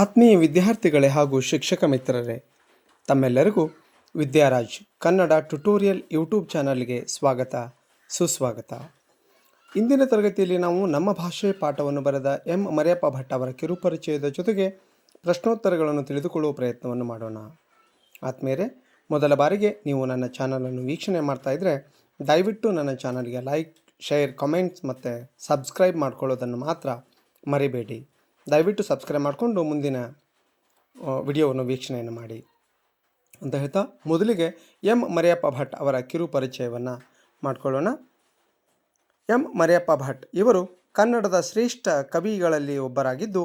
ಆತ್ಮೀಯ ವಿದ್ಯಾರ್ಥಿಗಳೇ ಹಾಗೂ ಶಿಕ್ಷಕ ಮಿತ್ರರೇ, ತಮ್ಮೆಲ್ಲರಿಗೂ ವಿದ್ಯಾರಾಜ್ ಕನ್ನಡ ಟ್ಯುಟೋರಿಯಲ್ ಯೂಟ್ಯೂಬ್ ಚಾನಲ್ಗೆ ಸ್ವಾಗತ, ಸುಸ್ವಾಗತ. ಇಂದಿನ ತರಗತಿಯಲ್ಲಿ ನಾವು ನಮ್ಮ ಭಾಷೆ ಪಾಠವನ್ನು ಬರೆದ ಎಂ. ಮರಿಯಪ್ಪ ಭಟ್ ಅವರ ಕಿರುಪರಿಚಯದ ಜೊತೆಗೆ ಪ್ರಶ್ನೋತ್ತರಗಳನ್ನು ತಿಳಿದುಕೊಳ್ಳುವ ಪ್ರಯತ್ನವನ್ನು ಮಾಡೋಣ. ಆತ್ಮೀಯರೇ, ಮೊದಲ ಬಾರಿಗೆ ನೀವು ನನ್ನ ಚಾನಲನ್ನು ವೀಕ್ಷಣೆ ಮಾಡ್ತಾ ಇದ್ದರೆ ದಯವಿಟ್ಟು ನನ್ನ ಚಾನಲ್ಗೆ ಲೈಕ್, ಶೇರ್, ಕಮೆಂಟ್ಸ್ ಮತ್ತು ಸಬ್ಸ್ಕ್ರೈಬ್ ಮಾಡ್ಕೊಳ್ಳೋದನ್ನು ಮಾತ್ರ ಮರಿಬೇಡಿ. ದಯವಿಟ್ಟು ಸಬ್ಸ್ಕ್ರೈಬ್ ಮಾಡಿಕೊಂಡು ಮುಂದಿನ ವಿಡಿಯೋವನ್ನು ವೀಕ್ಷಣೆಯನ್ನು ಮಾಡಿ ಅಂತ ಹೇಳ್ತಾ ಮೊದಲಿಗೆ ಎಂ. ಮರಿಯಪ್ಪ ಭಟ್ ಅವರ ಕಿರು ಪರಿಚಯವನ್ನು ಮಾಡಿಕೊಳ್ಳೋಣ. ಎಂ. ಮರಿಯಪ್ಪ ಭಟ್ ಇವರು ಕನ್ನಡದ ಶ್ರೇಷ್ಠ ಕವಿಗಳಲ್ಲಿ ಒಬ್ಬರಾಗಿದ್ದು,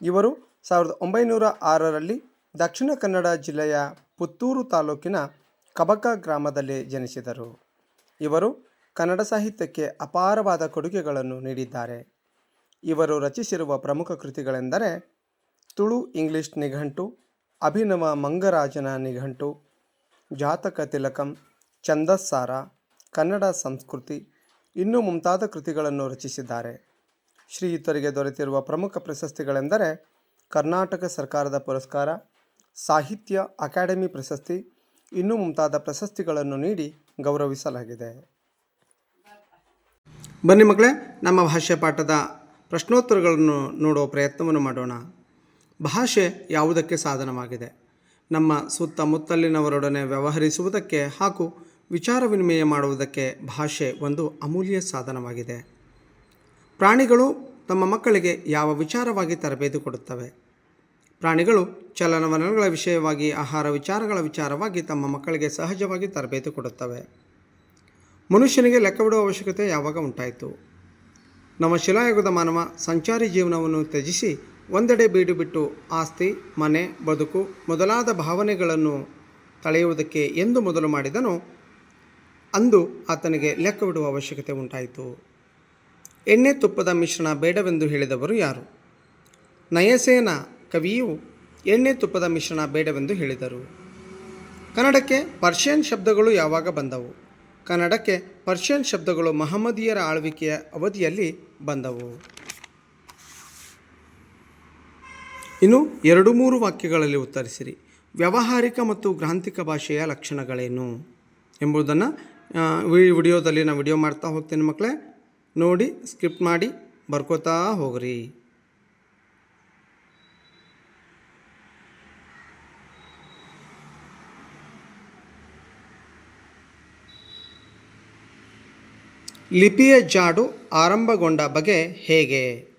ಇವರು ಸಾವಿರದ ಒಂಬೈನೂರ ಆರರಲ್ಲಿ ದಕ್ಷಿಣ ಕನ್ನಡ ಜಿಲ್ಲೆಯ ಪುತ್ತೂರು ತಾಲೂಕಿನ ಕಬಕ ಗ್ರಾಮದಲ್ಲಿ ಜನಿಸಿದರು. ಇವರು ಕನ್ನಡ ಸಾಹಿತ್ಯಕ್ಕೆ ಅಪಾರವಾದ ಕೊಡುಗೆಗಳನ್ನು ನೀಡಿದ್ದಾರೆ. ಇವರು ರಚಿಸಿರುವ ಪ್ರಮುಖ ಕೃತಿಗಳೆಂದರೆ ತುಳು ಇಂಗ್ಲಿಷ್ ನಿಘಂಟು, ಅಭಿನವ ಮಂಗರಾಜನ ನಿಘಂಟು, ಜಾತಕ ತಿಲಕಂ ಚಂದಸ್ಸಾರ ಕನ್ನಡ ಸಂಸ್ಕೃತಿ ಇನ್ನೂ ಮುಂತಾದ ಕೃತಿಗಳನ್ನು ರಚಿಸಿದ್ದಾರೆ. ಶ್ರೀಯುತರಿಗೆ ದೊರೆತಿರುವ ಪ್ರಮುಖ ಪ್ರಶಸ್ತಿಗಳೆಂದರೆ ಕರ್ನಾಟಕ ಸರ್ಕಾರದ ಪುರಸ್ಕಾರ, ಸಾಹಿತ್ಯ ಅಕಾಡೆಮಿ ಪ್ರಶಸ್ತಿ, ಇನ್ನೂ ಮುಂತಾದ ಪ್ರಶಸ್ತಿಗಳನ್ನು ನೀಡಿ ಗೌರವಿಸಲಾಗಿದೆ. ಬನ್ನಿ ಮಕ್ಕಳೇ, ನಮ್ಮ ಭಾಷ್ಯ ಪಾಠದ ಪ್ರಶ್ನೋತ್ತರಗಳನ್ನು ನೋಡುವ ಪ್ರಯತ್ನವನ್ನು ಮಾಡೋಣ. ಭಾಷೆ ಯಾವುದಕ್ಕೆ ಸಾಧನವಾಗಿದೆ? ನಮ್ಮ ಸುತ್ತಮುತ್ತಲಿನವರೊಡನೆ ವ್ಯವಹರಿಸುವುದಕ್ಕೆ ಹಾಗೂ ವಿಚಾರ ವಿನಿಮಯ ಮಾಡುವುದಕ್ಕೆ ಭಾಷೆ ಒಂದು ಅಮೂಲ್ಯ ಸಾಧನವಾಗಿದೆ. ಪ್ರಾಣಿಗಳು ತಮ್ಮ ಮಕ್ಕಳಿಗೆ ಯಾವ ವಿಚಾರವಾಗಿ ತರಬೇತಿ ಕೊಡುತ್ತವೆ? ಪ್ರಾಣಿಗಳು ಚಲನವಲನಗಳ ವಿಷಯವಾಗಿ, ಆಹಾರ ವಿಚಾರಗಳ ವಿಚಾರವಾಗಿ ತಮ್ಮ ಮಕ್ಕಳಿಗೆ ಸಹಜವಾಗಿ ತರಬೇತಿ ಕೊಡುತ್ತವೆ. ಮನುಷ್ಯನಿಗೆ ಲೆಕ್ಕವಿಡುವ ಅವಶ್ಯಕತೆ ಯಾವಾಗ ಉಂಟಾಯಿತು? ನಮ್ಮ ಶಿಲಾಯುಗದ ಮಾನವ ಸಂಚಾರಿ ಜೀವನವನ್ನು ತ್ಯಜಿಸಿ ಒಂದೆಡೆ ಬೀಡು ಬಿಟ್ಟು ಆಸ್ತಿ, ಮನೆ, ಬದುಕು ಮೊದಲಾದ ಭಾವನೆಗಳನ್ನು ತಳೆಯುವುದಕ್ಕೆ ಎಂದು ಮೊದಲು ಮಾಡಿದನು. ಅಂದು ಆತನಿಗೆ ಲೆಕ್ಕವಿಡುವ ಅವಶ್ಯಕತೆ ಉಂಟಾಯಿತು. ಎಣ್ಣೆ ತುಪ್ಪದ ಮಿಶ್ರಣ ಬೇಡವೆಂದು ಹೇಳಿದವರು ಯಾರು? ನಯಸೇನ ಕವಿಯು ಎಣ್ಣೆ ತುಪ್ಪದ ಮಿಶ್ರಣ ಬೇಡವೆಂದು ಹೇಳಿದರು. ಕನ್ನಡಕ್ಕೆ ಪರ್ಷಿಯನ್ ಶಬ್ದಗಳು ಯಾವಾಗ ಬಂದವು? ಕನ್ನಡಕ್ಕೆ ಪರ್ಷಿಯನ್ ಶಬ್ದಗಳು ಮಹಮ್ಮದೀಯರ ಆಳ್ವಿಕೆಯ ಅವಧಿಯಲ್ಲಿ ಬಂದವು. ಇನ್ನು ಎರಡು ಮೂರು ವಾಕ್ಯಗಳಲ್ಲಿ ಉತ್ತರಿಸಿರಿ. ವ್ಯಾವಹಾರಿಕ ಮತ್ತು ಗ್ರಾಂಥಿಕ ಭಾಷೆಯ ಲಕ್ಷಣಗಳೇನು ಎಂಬುದನ್ನು ಈ ವಿಡಿಯೋದಲ್ಲಿ ನಾನು ವಿಡಿಯೋ ಮಾಡ್ತಾ ಹೋಗ್ತೇನೆ ಮಕ್ಕಳೇ ನೋಡಿ, ಸ್ಕಿಪ್ ಮಾಡಿ, ಬರ್ಕೋತಾ ಹೋಗ್ರಿ. ಲಿಪಿಯ ಜಾಡು ಆರಂಭಗೊಂಡ ಬಗೆ ಹೇಗೆ?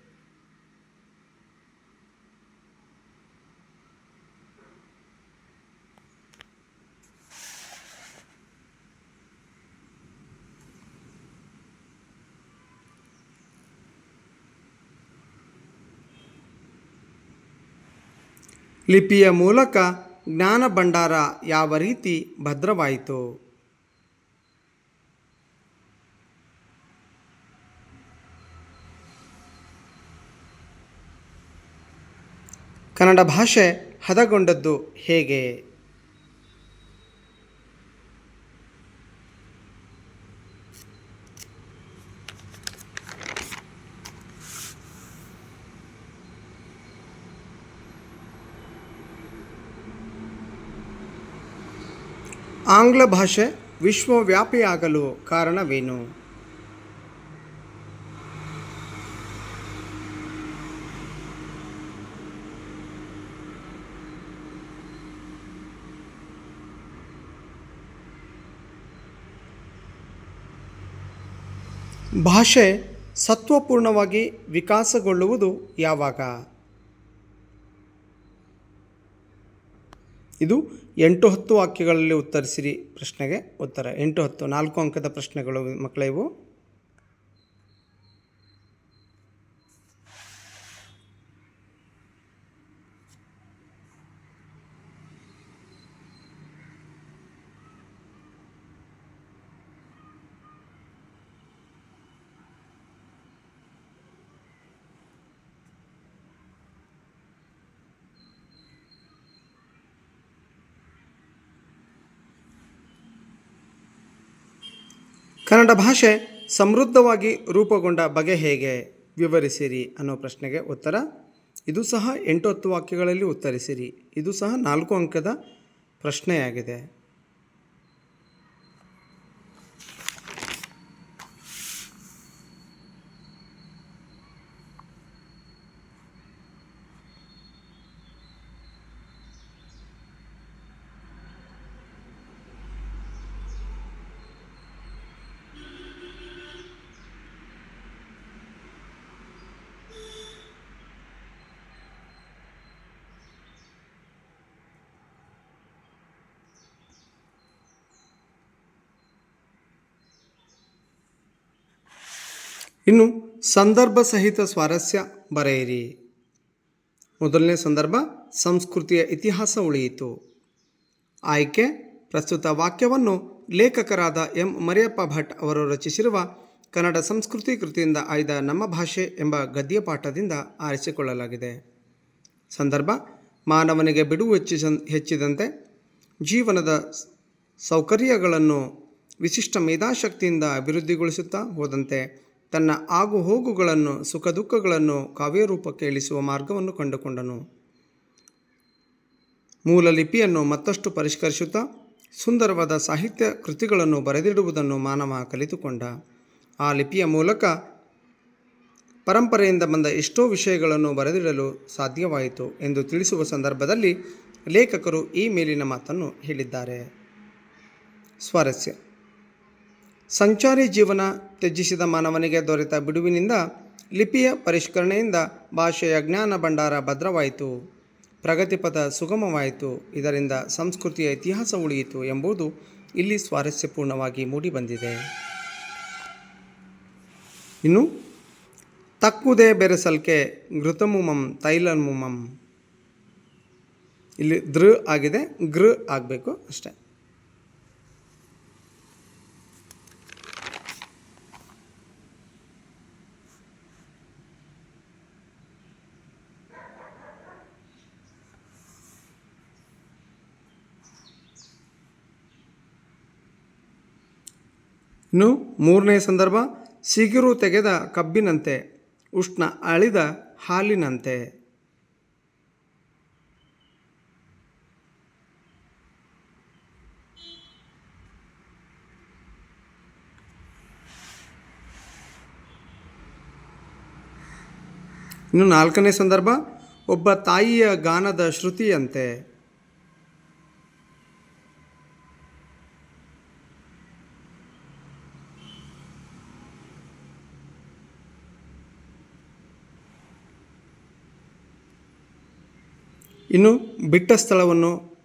ಲಿಪಿಯ ಮೂಲಕ ಜ್ಞಾನ ಭಂಡಾರ ಯಾವ ರೀತಿ ಭದ್ರವಾಯಿತು? ಕನ್ನಡ ಭಾಷೆ ಹದಗೊಂಡದ್ದು ಹೇಗೆ? ಆಂಗ್ಲ ಭಾಷೆ ವಿಶ್ವವ್ಯಾಪಿಯಾಗಲು ಕಾರಣವೇನು? ಭಾಷೆ ಸತ್ವಪೂರ್ಣವಾಗಿ ವಿಕಾಸಗೊಳ್ಳುವುದು ಯಾವಾಗ? ಇದು ಎಂಟು ಹತ್ತು ವಾಕ್ಯಗಳಲ್ಲಿ ಉತ್ತರಿಸಿರಿ ಪ್ರಶ್ನೆಗೆ ಉತ್ತರ. ಎಂಟು ಹತ್ತು, ನಾಲ್ಕು ಅಂಕದ ಪ್ರಶ್ನೆಗಳು ಮಕ್ಕಳೇ ಇವು. ಕನ್ನಡ ಭಾಷೆ ಸಮೃದ್ಧವಾಗಿ ರೂಪುಗೊಂಡ ಬಗೆ ಹೇಗೆ? ವಿವರಿಸಿರಿ ಅನ್ನೋ ಪ್ರಶ್ನೆಗೆ ಉತ್ತರ. ಇದು ಸಹ ಎಂಟು ಹತ್ತು ವಾಕ್ಯಗಳಲ್ಲಿ ಉತ್ತರಿಸಿರಿ. ಇದು ಸಹ ನಾಲ್ಕು ಅಂಕದ ಪ್ರಶ್ನೆಯಾಗಿದೆ. ಇನ್ನು ಸಂದರ್ಭ ಸಹಿತ ಸ್ವಾರಸ್ಯ ಬರೆಯಿರಿ. ಮೊದಲನೇ ಸಂದರ್ಭ, ಸಂಸ್ಕೃತಿಯ ಇತಿಹಾಸ ಉಳಿಯಿತು. ಆಯ್ಕೆ, ಪ್ರಸ್ತುತ ವಾಕ್ಯವನ್ನು ಲೇಖಕರಾದ ಎಂ. ಮರಿಯಪ್ಪ ಭಟ್ ಅವರು ರಚಿಸಿರುವ ಕನ್ನಡ ಸಂಸ್ಕೃತಿ ಕೃತಿಯಿಂದ ಆಯ್ದ ನಮ್ಮ ಭಾಷೆ ಎಂಬ ಗದ್ಯ ಪಾಠದಿಂದ ಆರಿಸಿಕೊಳ್ಳಲಾಗಿದೆ. ಸಂದರ್ಭ, ಮಾನವನಿಗೆ ಬಿಡುವು ಹೆಚ್ಚಿಸ, ಹೆಚ್ಚಿದಂತೆ ಜೀವನದ ಸೌಕರ್ಯಗಳನ್ನು ವಿಶಿಷ್ಟ ಮೇಧಾಶಕ್ತಿಯಿಂದ ಅಭಿವೃದ್ಧಿಗೊಳಿಸುತ್ತಾ ಹೋದಂತೆ ತನ್ನ ಆಗು ಹೋಗುಗಳನ್ನು ಸುಖ ದುಃಖಗಳನ್ನು ಕಾವ್ಯರೂಪಕ್ಕೆ ಇಳಿಸುವ ಮಾರ್ಗವನ್ನು ಕಂಡುಕೊಂಡನು. ಮೂಲ ಲಿಪಿಯನ್ನು ಮತ್ತಷ್ಟು ಪರಿಷ್ಕರಿಸುತ್ತಾ ಸುಂದರವಾದ ಸಾಹಿತ್ಯ ಕೃತಿಗಳನ್ನು ಬರೆದಿಡುವುದನ್ನು ಮಾನವ ಕಲಿತುಕೊಂಡ. ಆ ಲಿಪಿಯ ಮೂಲಕ ಪರಂಪರೆಯಿಂದ ಬಂದ ಎಷ್ಟೋ ವಿಷಯಗಳನ್ನು ಬರೆದಿಡಲು ಸಾಧ್ಯವಾಯಿತು ಎಂದು ತಿಳಿಸುವ ಸಂದರ್ಭದಲ್ಲಿ ಲೇಖಕರು ಈ ಮೇಲಿನ ಮಾತನ್ನು ಹೇಳಿದ್ದಾರೆ. ಸ್ವಾರಸ್ಯ. ಸಂಚಾರಿ ಜೀವನ ತ್ಯಜಿಸಿದ ಮಾನವನಿಗೆ ದೊರೆತ ಬಿಡುವಿನಿಂದ ಲಿಪಿಯ ಪರಿಷ್ಕರಣೆಯಿಂದ ಭಾಷೆಯ ಜ್ಞಾನ ಭಂಡಾರ ಭದ್ರವಾಯಿತು. ಪ್ರಗತಿಪಥ ಸುಗಮವಾಯಿತು. ಇದರಿಂದ ಸಂಸ್ಕೃತಿಯ ಇತಿಹಾಸ ಉಳಿಯಿತು ಎಂಬುದು ಇಲ್ಲಿ ಸ್ವಾರಸ್ಯಪೂರ್ಣವಾಗಿ ಮೂಡಿಬಂದಿದೆ. ಇನ್ನು, ತಕ್ಕುದೇ ಬೆರೆಸಲ್ಕೆ ಘೃತಮುಮಂ ತೈಲಮುಮಂ ಇಲ್ಲಿ ದೃ ಆಗಿದೆ ಗೃ ಆಗಬೇಕು ಅಷ್ಟೇ. ಇನ್ನು ಮೂರನೇ ಸಂದರ್ಭ, ಸಿಗಿರು ತೆಗೆದ ಕಬ್ಬಿನಂತೆ, ಉಷ್ಣ ಅಳಿದ ಹಾಲಿನಂತೆ. ಇನ್ನು ನಾಲ್ಕನೇ ಸಂದರ್ಭ, ಒಬ್ಬ ತಾಯಿಯ ಗಾನದ ಶ್ರುತಿಯಂತೆ. ಇನ್ನು ಬಿಟ್ಟ ಸ್ಥಳವನ್ನು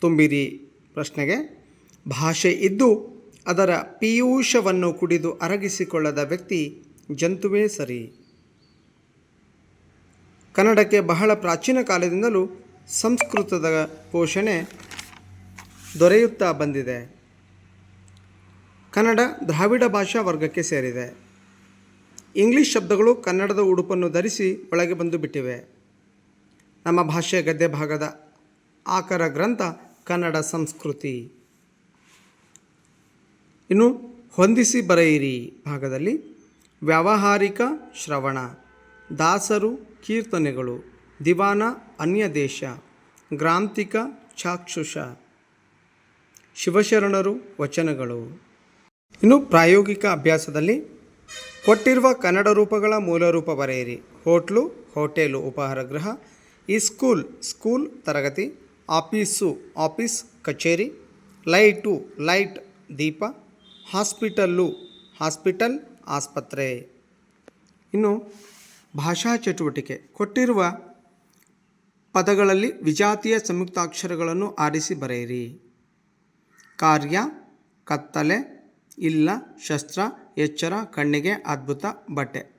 ತುಂಬಿರಿ. ಪ್ರಶ್ನೆಗೆ, ಭಾಷೆ ಇದ್ದು ಅದರ ಪೀಯೂಷವನ್ನು ಕುಡಿದು ಅರಗಿಸಿಕೊಳ್ಳದ ವ್ಯಕ್ತಿ ಜಂತುವೇ ಸರಿ. ಕನ್ನಡಕ್ಕೆ ಬಹಳ ಪ್ರಾಚೀನ ಕಾಲದಿಂದಲೂ ಸಂಸ್ಕೃತದ ಪೋಷಣೆ ದೊರೆಯುತ್ತಾ ಬಂದಿದೆ. ಕನ್ನಡ ದ್ರಾವಿಡ ಭಾಷಾ ವರ್ಗಕ್ಕೆ ಸೇರಿದೆ. ಇಂಗ್ಲಿಷ್ ಶಬ್ದಗಳು ಕನ್ನಡದ ಉಡುಪನ್ನು ಧರಿಸಿ ಒಳಗೆ ಬಂದು ಬಿಟ್ಟಿವೆ. ನಮ್ಮ ಭಾಷೆಯ ಗದ್ಯ ಭಾಗದ ಆಕರ ಗ್ರಂಥ, ಕನ್ನಡ ಸಂಸ್ಕೃತಿ. ಇನ್ನು ಹೊಂದಿಸಿ ಬರೆಯಿರಿ ಭಾಗದಲ್ಲಿ, ವ್ಯಾವಹಾರಿಕ ಶ್ರವಣ, ದಾಸರು ಕೀರ್ತನೆಗಳು, ದಿವಾನ ಅನ್ಯ ದೇಶ ಗ್ರಾಂತಿಕ ಚಾಕ್ಷುಷ, ಶಿವಶರಣರು ವಚನಗಳು. ಇನ್ನು ಪ್ರಾಯೋಗಿಕ ಅಭ್ಯಾಸದಲ್ಲಿ, ಕೊಟ್ಟಿರುವ ಕನ್ನಡ ರೂಪಗಳ ಮೂಲ ರೂಪ ಬರೆಯಿರಿ. ಹೋಟ್ಲು, ಹೋಟೆಲು, ಉಪಹಾರ ಗೃಹ ಈ ಸ್ಕೂಲ್ ಸ್ಕೂಲ್ ತರಗತಿ ಆಫೀಸು ಆಫೀಸ್ ಕಚೇರಿ, ಲೈಟು, ಲೈಟ್, ದೀಪ, ಹಾಸ್ಪಿಟಲ್ಲು, ಹಾಸ್ಪಿಟಲ್, ಆಸ್ಪತ್ರೆ. ಇನ್ನು ಭಾಷಾ ಚಟುವಟಿಕೆ. ಕೊಟ್ಟಿರುವ ಪದಗಳಲ್ಲಿ ವಿಜಾತಿಯ ಸಂಯುಕ್ತಾಕ್ಷರಗಳನ್ನು ಆರಿಸಿ ಬರೆಯಿರಿ. ಕಾರ್ಯ, ಕತ್ತಲೆ, ಇಲ್ಲ, ಶಸ್ತ್ರ, ಎಚ್ಚರ, ಕಣ್ಣಿಗೆ ಅದ್ಭುತ, ಬಟ್ಟೆ.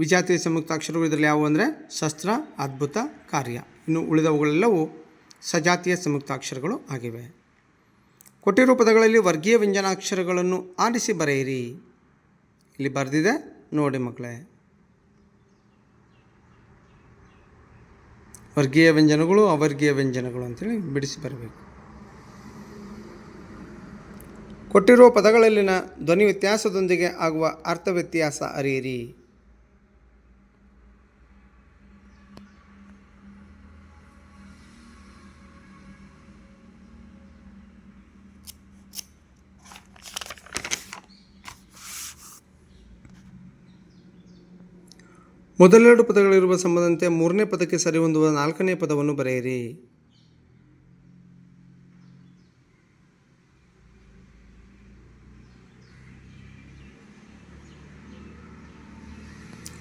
ವಿಜಾತಿಯ ಸಂಯುಕ್ತಾಕ್ಷರಗಳು ಇದರಲ್ಲಿ ಯಾವುವು ಅಂದರೆ ಶಸ್ತ್ರ, ಅದ್ಭುತ, ಕಾರ್ಯ. ಇನ್ನು ಉಳಿದವುಗಳೆಲ್ಲವೂ ಸಜಾತಿಯ ಸಂಯುಕ್ತಾಕ್ಷರಗಳು ಆಗಿವೆ. ಕೊಟ್ಟಿರುವ ಪದಗಳಲ್ಲಿ ವರ್ಗೀಯ ವ್ಯಂಜನಾಕ್ಷರಗಳನ್ನು ಆರಿಸಿ ಬರೆಯಿರಿ. ಇಲ್ಲಿ ಬರೆದಿದೆ, ನೋಡಿ ಮಕ್ಕಳೇ. ವರ್ಗೀಯ ವ್ಯಂಜನಗಳು, ಅವರ್ಗೀಯ ವ್ಯಂಜನಗಳು ಅಂತೇಳಿ ಬಿಡಿಸಿ ಬರಬೇಕು. ಕೊಟ್ಟಿರುವ ಪದಗಳಲ್ಲಿನ ಧ್ವನಿ ವ್ಯತ್ಯಾಸದೊಂದಿಗೆ ಆಗುವ ಅರ್ಥ ವ್ಯತ್ಯಾಸ ಅರಿಯಿರಿ. ಮೊದಲೆರಡು ಪದಗಳಿರುವ ಸಂಬಂಧಂತೆ ಮೂರನೇ ಪದಕ್ಕೆ ಸರಿ ಹೊಂದುವ ನಾಲ್ಕನೇ ಪದವನ್ನು ಬರೆಯಿರಿ.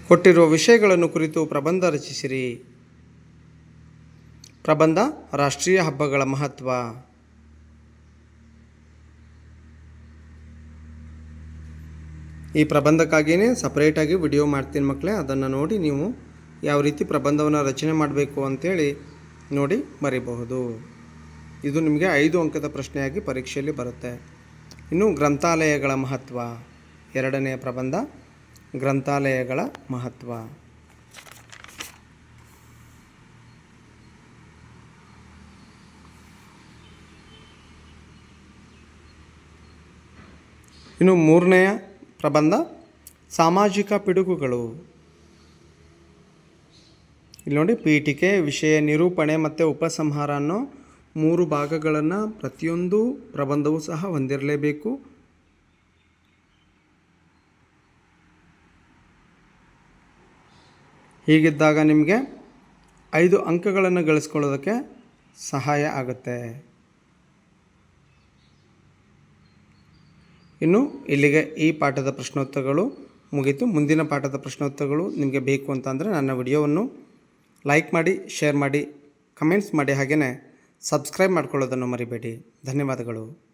ಕೊಟ್ಟಿರುವ ವಿಷಯಗಳನ್ನು ಕುರಿತು ಪ್ರಬಂಧ ರಚಿಸಿರಿ. ಪ್ರಬಂಧ, ರಾಷ್ಟ್ರೀಯ ಹಬ್ಬಗಳ ಮಹತ್ವ. ಈ ಪ್ರಬಂಧಕ್ಕಾಗಿಯೇ ಸಪ್ರೇಟಾಗಿ ವಿಡಿಯೋ ಮಾಡ್ತೀನಿ ಮಕ್ಕಳೇ ಅದನ್ನು ನೋಡಿ ನೀವು ಯಾವ ರೀತಿ ಪ್ರಬಂಧವನ್ನು ರಚನೆ ಮಾಡಬೇಕು ಅಂತೇಳಿ ನೋಡಿ ಬರೀಬಹುದು. ಇದು ನಿಮಗೆ ಐದು ಅಂಕದ ಪ್ರಶ್ನೆಯಾಗಿ ಪರೀಕ್ಷೆಯಲ್ಲಿ ಬರುತ್ತೆ. ಇನ್ನು ಗ್ರಂಥಾಲಯಗಳ ಮಹತ್ವ. ಎರಡನೆಯ ಪ್ರಬಂಧ, ಗ್ರಂಥಾಲಯಗಳ ಮಹತ್ವ. ಇನ್ನು ಮೂರನೆಯ ಪ್ರಬಂಧ, ಸಾಮಾಜಿಕ ಪಿಡುಗುಗಳು. ಇಲ್ಲಿ ನೋಡಿ, ಪೀಠಿಕೆ, ವಿಷಯ ನಿರೂಪಣೆ ಮತ್ತು ಉಪಸಂಹಾರ ಅನ್ನೋ ಮೂರು ಭಾಗಗಳನ್ನು ಪ್ರತಿಯೊಂದು ಪ್ರಬಂಧವೂ ಸಹ ಹೊಂದಿರಲೇಬೇಕು. ಹೀಗಿದ್ದಾಗ ನಿಮಗೆ ಐದು ಅಂಕಗಳನ್ನು ಗಳಿಸ್ಕೊಳ್ಳೋದಕ್ಕೆ ಸಹಾಯ ಆಗುತ್ತೆ. ಇನ್ನು ಇಲ್ಲಿಗೆ ಈ ಪಾಠದ ಪ್ರಶ್ನೋತ್ತರಗಳು ಮುಗೀತು. ಮುಂದಿನ ಪಾಠದ ಪ್ರಶ್ನೋತ್ತರಗಳು ನಿಮಗೆ ಬೇಕು ಅಂತಂದರೆ ನನ್ನ ವಿಡಿಯೋವನ್ನು ಲೈಕ್ ಮಾಡಿ, ಶೇರ್ ಮಾಡಿ, ಕಮೆಂಟ್ಸ್ ಮಾಡಿ ಹಾಗೆಯೇ ಸಬ್ಸ್ಕ್ರೈಬ್ ಮಾಡ್ಕೊಳ್ಳೋದನ್ನು ಮರಿಬೇಡಿ. ಧನ್ಯವಾದಗಳು.